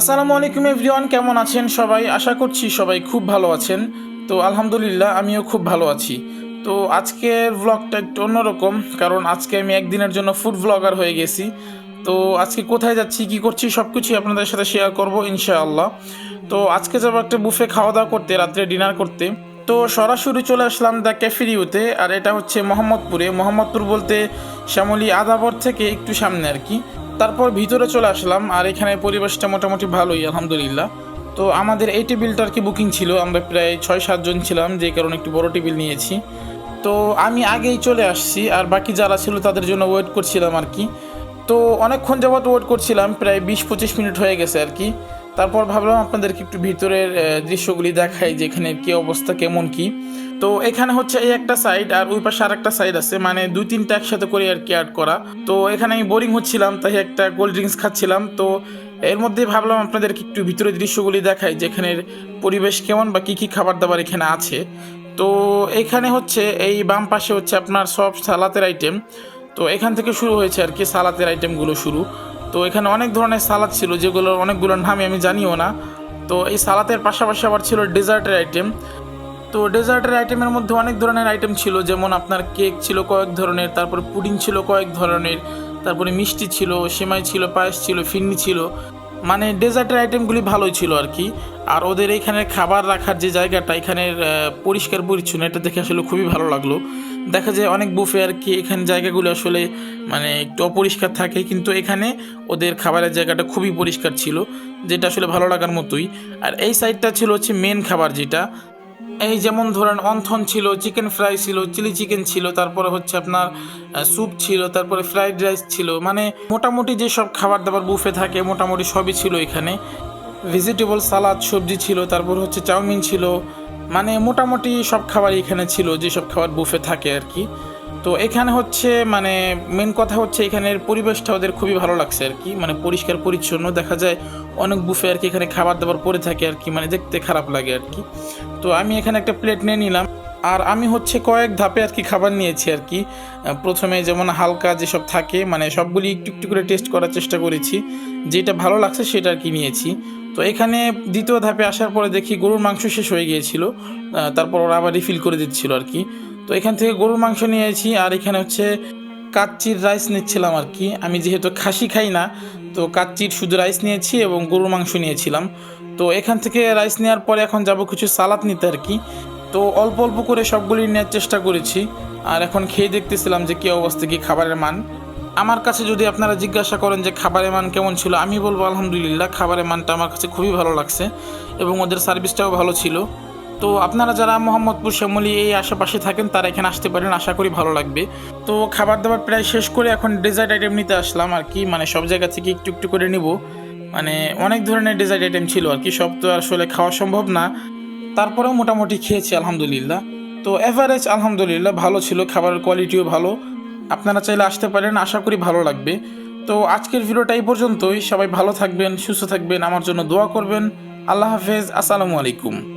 আসসালামু আলাইকুম এভরিওয়ান, কেমন আছেন সবাই? আশা করছি সবাই খুব ভালো আছেন। তো আলহামদুলিল্লাহ, আমিও খুব ভালো আছি। তো আজকের ব্লগটা একটু অন্যরকম, কারণ আজকে আমি একদিনের জন্য ফুড ব্লগার হয়ে গেছি। তো আজকে কোথায় যাচ্ছি, কি করছি সব কিছুই আপনাদের সাথে শেয়ার করব, ইনশাআল্লাহ। তো আজকে যাব একটা বুফে খাওয়া দাওয়া করতে, রাত্রে ডিনার করতে। তো সরাসরি চলে আসলাম দ্য ক্যাফেরিউতে আর এটা হচ্ছে মোহাম্মদপুরে। মোহাম্মদপুর বলতে শ্যামলী আদাবর থেকে একটু সামনে আর কি। তারপর ভিতরে চলে আসলাম, আর এখানে পরিবেশটা মোটামুটি ভালোই, আলহামদুলিল্লাহ। তো আমাদের এই টেবিলটা আর কি বুকিং ছিল? আমরা প্রায় ছয় সাতজন ছিলাম, যে কারণে একটু বড় টেবিল নিয়েছি। তো আমি আগেই চলে আসছি, আর বাকি যারা ছিল তাদের জন্য ওয়েট করছিলাম আর কি। তো অনেকক্ষণ যাবত ওয়েট করছিলাম, প্রায় বিশ পঁচিশ মিনিট হয়ে গেছে আর কি। তারপর ভাবলাম আপনাদেরকে একটু ভিতরের দৃশ্যগুলি দেখাই যে এখানে কি অবস্থা, কেমন কি। তো এখানে হচ্ছে এই একটা সাইড আর ওই পাশে আর একটা সাইড আছে মানে দুই তিনটা একসাথে করে আর কি অ্যাড করা। তো এখানে আমি বোরিং হচ্ছিলাম, তাই একটা কোল্ড ড্রিঙ্কস খাচ্ছিলাম। তো এর মধ্যে ভাবলাম আপনাদেরকে একটু ভিতরের দৃশ্যগুলি দেখাই যে এখানের পরিবেশ কেমন বা কী কী খাবার দাবার এখানে আছে। তো এখানে হচ্ছে এই বাম পাশে হচ্ছে আপনার সব সালাতের আইটেম তো এখান থেকে শুরু হয়েছে আর কি সালাতের আইটেমগুলো শুরু। তো এখানে অনেক ধরনের সালাদ ছিল, যেগুলো অনেকগুলোর নামই আমি জানিও না। তো এই সালাতের পাশাপাশি আবার ছিল ডেজার্টের আইটেম। তো ডেজার্টের আইটেমের মধ্যে অনেক ধরনের আইটেম ছিল, যেমন আপনার কেক ছিল কয়েক ধরনের, তারপরে পুডিং ছিল কয়েক ধরনের, তারপরে মিষ্টি ছিল, সেমাই ছিল, পায়েস ছিল, ফিন্নি ছিল। মানে ডেজার্টের আইটেমগুলি ভালোই ছিল আর কি। আর ওদের এখানে খাবার রাখার যে জায়গাটা, এখানের পরিষ্কার পরিচ্ছন্ন, এটা দেখে আসলে খুবই ভালো লাগল। দেখা যায় অনেক বুফে আর কি, এখানে জায়গাগুলো আসলে মানে একটু অপরিষ্কার থাকে, কিন্তু এখানে ওদের খাবারের জায়গাটা খুবই পরিষ্কার ছিল, যেটা আসলে ভালো লাগার মতোই। আর এই সাইডটা ছিল হচ্ছে মেন খাবার যেটা। এই যেমন ধরেন অন্থন ছিল চিকেন ফ্রাই ছিল চিলি চিকেন ছিল, তারপরে হচ্ছে আপনার স্যুপ ছিল, তারপরে ফ্রাইড রাইস ছিল মানে মোটামুটি যে সব খাবার দাবার বুফে থাকে, মোটামুটি সবই ছিল এখানে। ভেজিটেবল সালাদ সবজি ছিল, তারপর হচ্ছে চাউমিন ছিল মানে মোটামুটি সব খাবারই এখানে ছিল, যেসব খাবার বুফে থাকে আর কি। তো এখানে হচ্ছে মানে মেন কথা হচ্ছে এখানের পরিবেশটা ওদের খুবই ভালো লাগছে আর কি। মানে পরিষ্কার পরিচ্ছন্ন, দেখা যায় অনেক বুফে আর কি এখানে খাবার দাবার পরে থাকে আর কি মানে দেখতে খারাপ লাগে আর কি। তো আমি এখানে একটা প্লেট নিয়ে নিলাম। আর আমি হচ্ছে কয়েক ধাপে আর কি খাবার নিয়েছি আর কি। প্রথমে যেমন হালকা যেসব থাকে মানে সবগুলি একটু একটু করে টেস্ট করার চেষ্টা করেছি। যেটা ভালো লাগছে সেটা আর কি নিয়েছি। তো এখানে দ্বিতীয় ধাপে আসার পরে দেখি গরুর মাংস শেষ হয়ে গিয়েছিল তারপর ওরা আবার রিফিল করে দিচ্ছিল আর কি। তো এখান থেকে গরুর মাংস নিয়েছি, আর এখানে হচ্ছে কাচ্চির রাইস নিচ্ছিলাম আর কি। আমি যেহেতু খাসি খাই না, তো কাচ্চির শুধু রাইস নিয়েছি এবং গরুর মাংস নিয়েছিলাম। তো এখান থেকে রাইস নেওয়ার পরে এখন যাব কিছু সালাদ নিতে আর কি। তো অল্প অল্প করে সবগুলি নেওয়ার চেষ্টা করেছি, আর এখন খেয়ে দেখতেছিলাম যে কী অবস্থা, কী খাবারের মান। আমার কাছে যদি আপনারা জিজ্ঞাসা করেন যে খাবারের মান কেমন ছিল, আমি বলব আলহামদুলিল্লাহ খাবারের মানটা আমার কাছে খুবই ভালো লাগছে এবং ওদের সার্ভিসটাও ভালো ছিল। তো আপনারা যারা মোহাম্মদপুর শ্যামলী এই আশেপাশে থাকেন, তারা এখানে আসতে পারেন, আশা করি ভালো লাগবে। তো খাবার দাবার প্রায় শেষ করে এখন ডেজার্ট আইটেম নিতে আসলাম আর কি মানে সব জায়গা থেকে একটু একটু করে নিব। মানে অনেক ধরনের ডেজার্ট আইটেম ছিল আর কি, সব তো আসলে খাওয়া সম্ভব না। তারপরেও মোটামুটি খেয়েছি, আলহামদুলিল্লাহ। তো অ্যাভারেজ আলহামদুলিল্লাহ ভালো ছিল, খাবারের কোয়ালিটিও ভালো। আপনারা চাইলে আসতে পারেন, আশা করি ভালো লাগবে। তো আজকের ভিডিওটা এই পর্যন্তই। সবাই ভালো থাকবেন, সুস্থ থাকবেন, আমার জন্য দোয়া করবেন। আল্লাহ হাফেজ, আসসালামু আলাইকুম।